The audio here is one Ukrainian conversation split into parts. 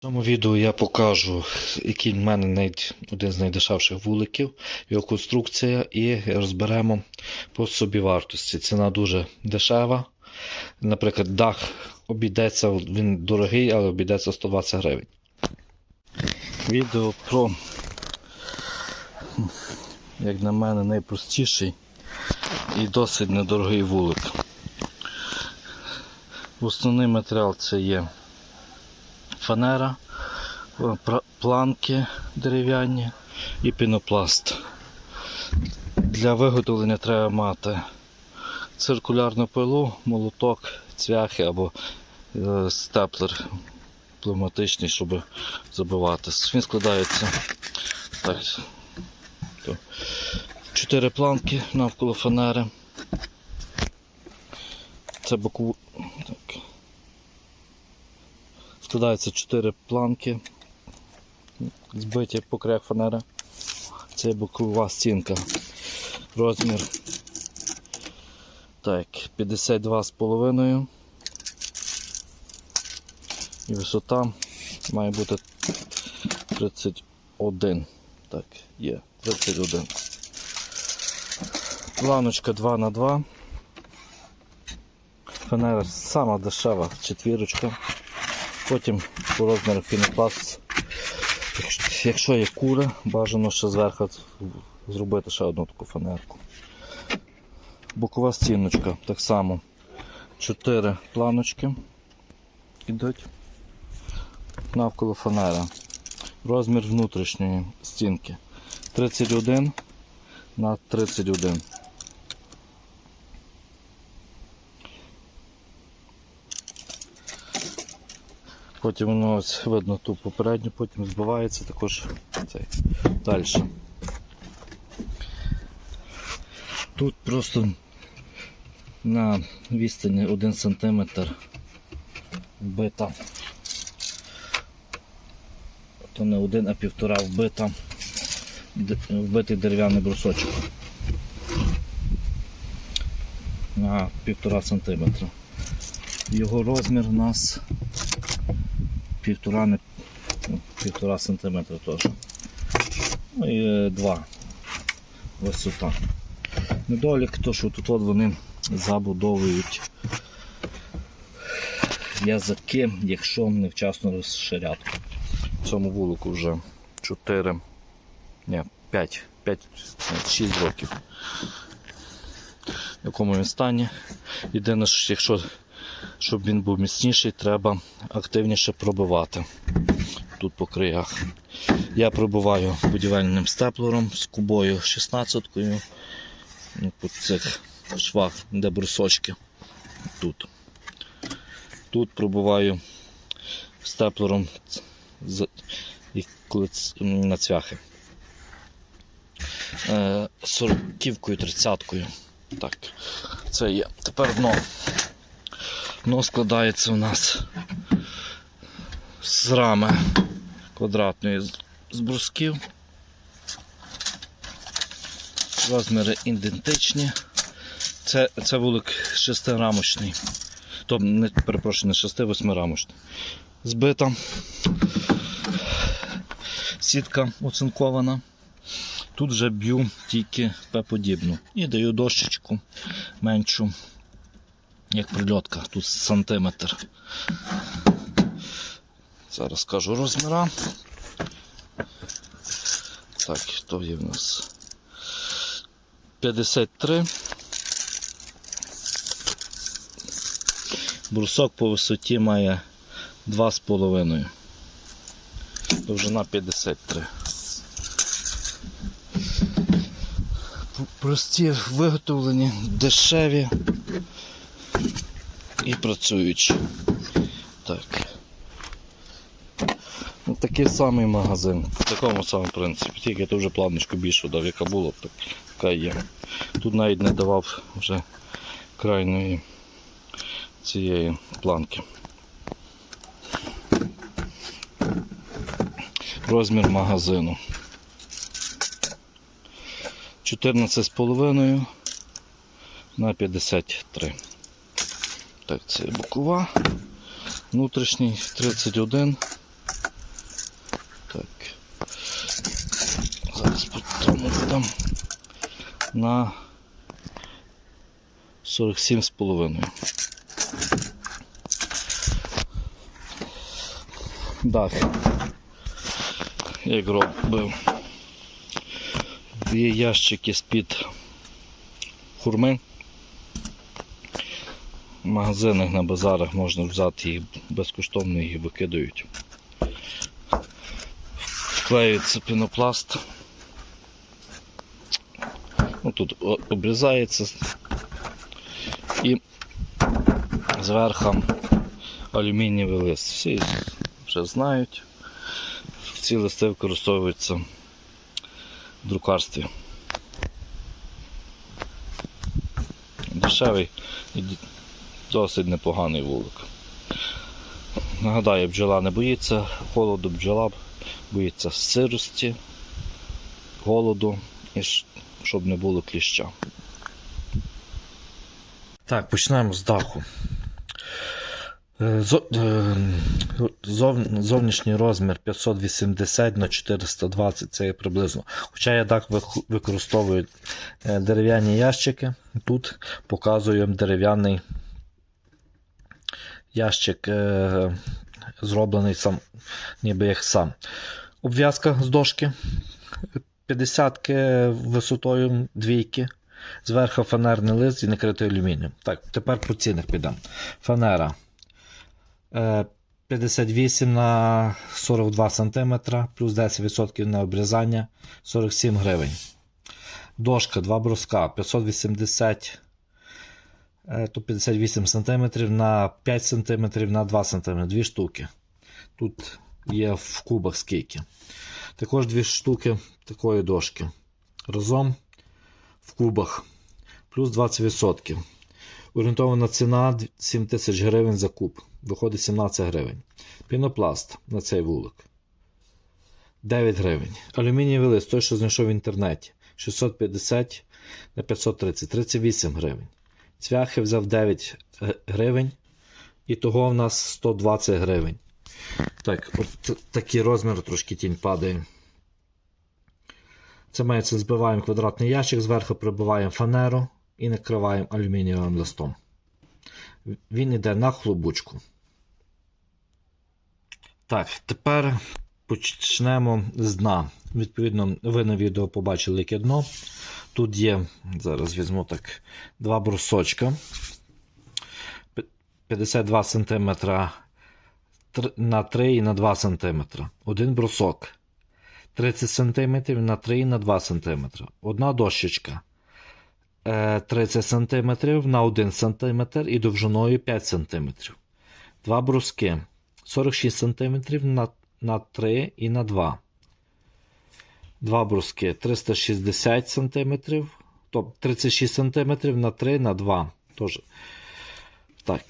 В цьому відео я покажу, який в мене най- один з найдешевших вуликів, його конструкція, і розберемо по собівартості. Ціна дуже дешева. Наприклад, дах обійдеться, він дорогий, але обійдеться 120 гривень. Відео про, як на мене, найпростіший і досить недорогий вулик. Основний матеріал це є фанера, планки дерев'яні і пінопласт. Для виготовлення треба мати циркулярну пилу, молоток, цвяхи або е, степлер пневматичний, щоб забивати. Він складається так. Чотири планки навколо фанери. Це бокову. Так. Складаються 4 планки, збиті по краях фанери. Це бокова стінка. Розмір так, 52,5 і висота має бути 31. Так, є, 31. Планочка 2 на 2 Фанера сама дешева, четвірочка. Потім по розміру пінопласт. Якщо- є кури, бажано ще зверху зробити ще одну таку фанерку. Бокова стіночка так само. Чотири планочки йдуть навколо фанера. Розмір внутрішньої стінки 31 на 31. Потім воно ось видно ту попередню, потім збивається також цей далі. Тут просто на відстані 1 см вбита. То не один, а півтора вбита, вбитий дерев'яний брусочок. На півтора сантиметра. Його розмір у нас півтора, не, ну, півтора сантиметра теж. Ну і е, два висота. Недолік, то що тут от вони забудовують язики, якщо невчасно розширяти. В цьому вулику вже 4, ні, 5, 5, 6 років. В якому він стані. Єдине, що якщо щоб він був міцніший, треба активніше пробивати тут по краях. Я пробиваю будівельним степлером з кубою 16-кою. Ну, по цих швах, де брусочки. Тут. Тут пробиваю степлером на цвяхи. Е, Сороківкою, тридцяткою. Так, це є. Тепер дно. Дно складається у нас з рами квадратної з- брусків. Розміри ідентичні. Це, це вулик шестирамочний. Тобто, не, перепрошую, не шести, восьмирамочний. Збита. Сітка оцинкована. Тут вже б'ю тільки П-подібну. І даю дощечку меншу як прильотка, тут сантиметр. Зараз скажу розміра. Так, то є в нас 53. Брусок по висоті має 2,5. Довжина 53. Прості виготовлені, дешеві і працюючі. Так. Ну, такий самий магазин. В такому самому принципі. Тільки то вже планочку більше дав, яка була, так, така є. Тут навіть не давав вже крайної цієї планки. Розмір магазину. 14,5 на 53. Так, це бокова. Внутрішній 31 Так. Зараз по тому видам на 47,5. Дах. Як робив. Є ящики з-під хурми. Магазинах на базарах можна взяти їх безкоштовно їх викидають. Вклеюється пінопласт. Ну, тут обрізається і зверху алюмінієвий лист. Всі вже знають. Ці листи використовуються в друкарстві. Дешевий і досить непоганий вулик. Нагадаю, бджола не боїться холоду, бджола боїться сирості, голоду і щоб не було кліща. Так, починаємо з даху. Е, е, зов- Зовнішній розмір 580 на 420 це є приблизно. Хоча я так використовую е, дерев'яні ящики. Тут показую дерев'яний ящик, е, зроблений сам, ніби як сам. Обв'язка з дошки 50 висотою двійки. Зверху фанерний лист і накритий алюмінієм. Так, тепер по цінах підемо. Фанера е, 58 на 42 см, плюс 10% на обрізання 47 гривень. Дошка 2 бруска 580 то 58 см на 5 см на 2 см, дві штуки. Тут є в кубах скільки. Також дві штуки такої дошки. Разом в кубах плюс 20%. Орієнтована ціна 7 тисяч гривень за куб. Виходить 17 гривень. Пінопласт на цей вулик 9 гривень. Алюмінієвий лист, той, що знайшов в інтернеті. 650 на 530, 38 гривень. Цвяхи взяв 9 гривень. І того в нас 120 гривень. Так, от такий розмір трошки тінь падає. Це мається збиваємо квадратний ящик, зверху прибиваємо фанеру і накриваємо алюмінієвим листом. Він йде на хлобучку. Так, тепер почнемо з дна. Відповідно, ви на відео побачили яке дно. Тут є, зараз візьму так, два брусочка. 52 см на 3 і на 2 см. Один брусок. 30 см на 3 і на 2 см. Одна дощечка. Е, 30 см на 1 см і довжиною 5 см. Два бруски 46 см на, на 3 і на 2. Два бруски 360 см. Тобто 36 см на 3 на 2. Тож, так,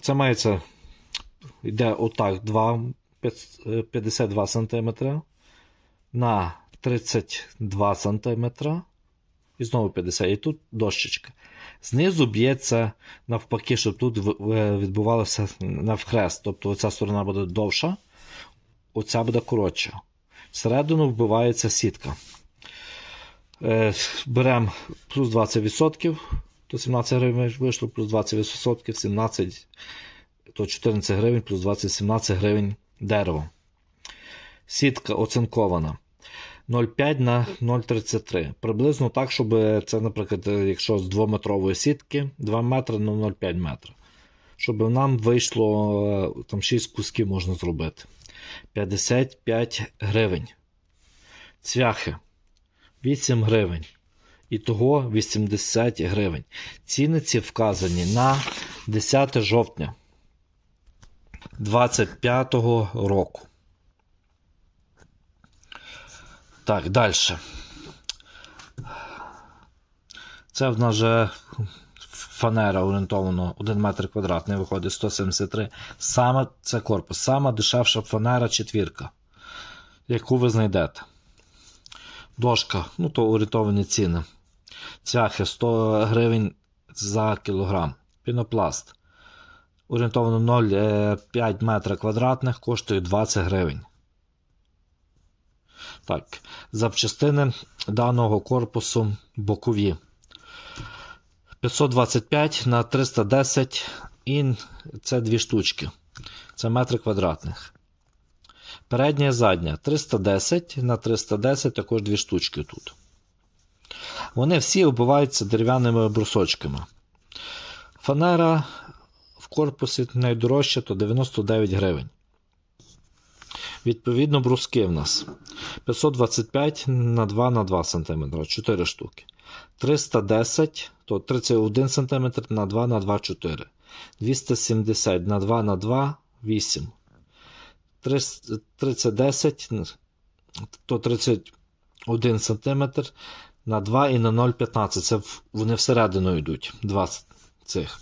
це мається. Йде отак 2, 52 см на 32 см. І знову 50 І тут дощечка. Знизу б'ється навпаки, щоб тут в- відбувалося навхрест. Тобто оця сторона буде довша, оця буде коротша. Всередину вбивається сітка. Е, Беремо плюс 20%, то 17 гривень вийшло, плюс 20%, 17, то 14 гривень, плюс 20, 17 гривень дерево. Сітка оцинкована. 0,5 на 0,33. Приблизно так, щоб це, наприклад, якщо з 2-метрової сітки 2 метри на 0,5 метра. Щоб нам вийшло е, там 6 кусків можна зробити. 55 гривень. Цвяхи 8 гривень. І того 80 гривень. Ціни ці вказані на 10 жовтня 25 року. Так, далі. Це в нас вже фанера орієнтовано 1 метр квадратний, виходить 173. Саме це корпус, сама дешевша фанера четвірка, яку ви знайдете. Дошка, ну то орієнтовані ціни. Цвяхи 100 гривень за кілограм. Пінопласт. Орієнтовано 0,5 метра квадратних коштує 20 гривень. Так, запчастини даного корпусу бокові. 525 на 310 і це дві штучки. Це метри квадратних. Передня і задня 310 на 310 також дві штучки тут. Вони всі оббиваються дерев'яними брусочками. Фанера в корпусі найдорожча то 99 гривень. Відповідно, бруски в нас 525 на 2 на 2 см, 4 штуки. 310 то 31 см на 2 на 2 4. 270 на 2 на 2 8. 310 то 31 см на 2 і на 0,15. Це вони всередину йдуть. Два цих.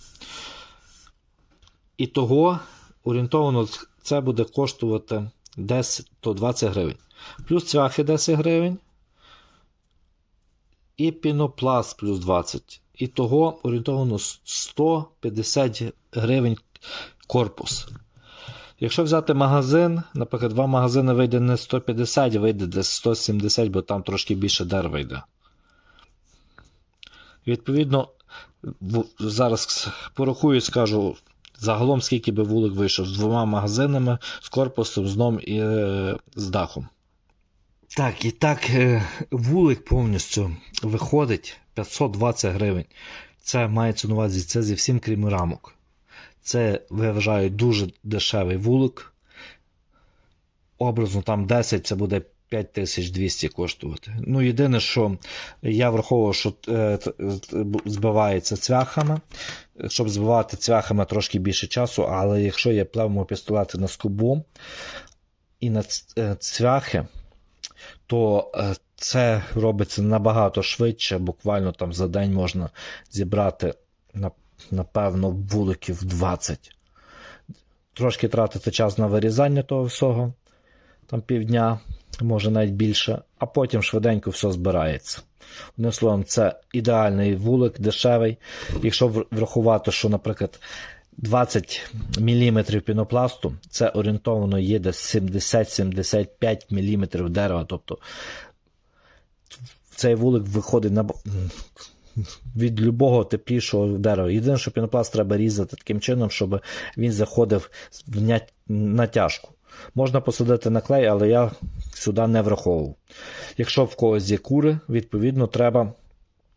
І того орієнтовано це буде коштувати 10 то 20 гривень. Плюс цвяхи 10 гривень. І пінопласт плюс 20. І того орієнтовано 150 гривень корпус. Якщо взяти магазин, наприклад, два магазини вийде не 150, а вийде десь 170, бо там трошки більше дерева йде. Відповідно, зараз порахую і скажу загалом, скільки би вулик вийшов з двома магазинами, з корпусом, з дном і е, з дахом. Так, і так, е, вулик повністю виходить 520 гривень. Це мається на увазі це зі всім крім рамок. Це, я вважаю, дуже дешевий вулик. Образно там 10 це буде 5200 коштувати. Ну, єдине, що я враховував, що е, збивається цвяхами. Щоб збивати цвяхами трошки більше часу, але якщо є пневмопістолети на скобу і на е, цвяхи, то е, це робиться набагато швидше. Буквально там за день можна зібрати напевно вуликів 20. Трошки тратити час на вирізання того всього, там півдня, може навіть більше, а потім швиденько все збирається. Одним словом, це ідеальний вулик, дешевий. Якщо врахувати, що, наприклад, 20 мм пінопласту, це орієнтовано є десь 70-75 мм дерева. Тобто цей вулик виходить на від любого теплішого дерева. Єдине, що пінопласт треба різати таким чином, щоб він заходив в натяжку. Можна посадити на клей, але я сюди не враховував. Якщо в когось є кури, відповідно, треба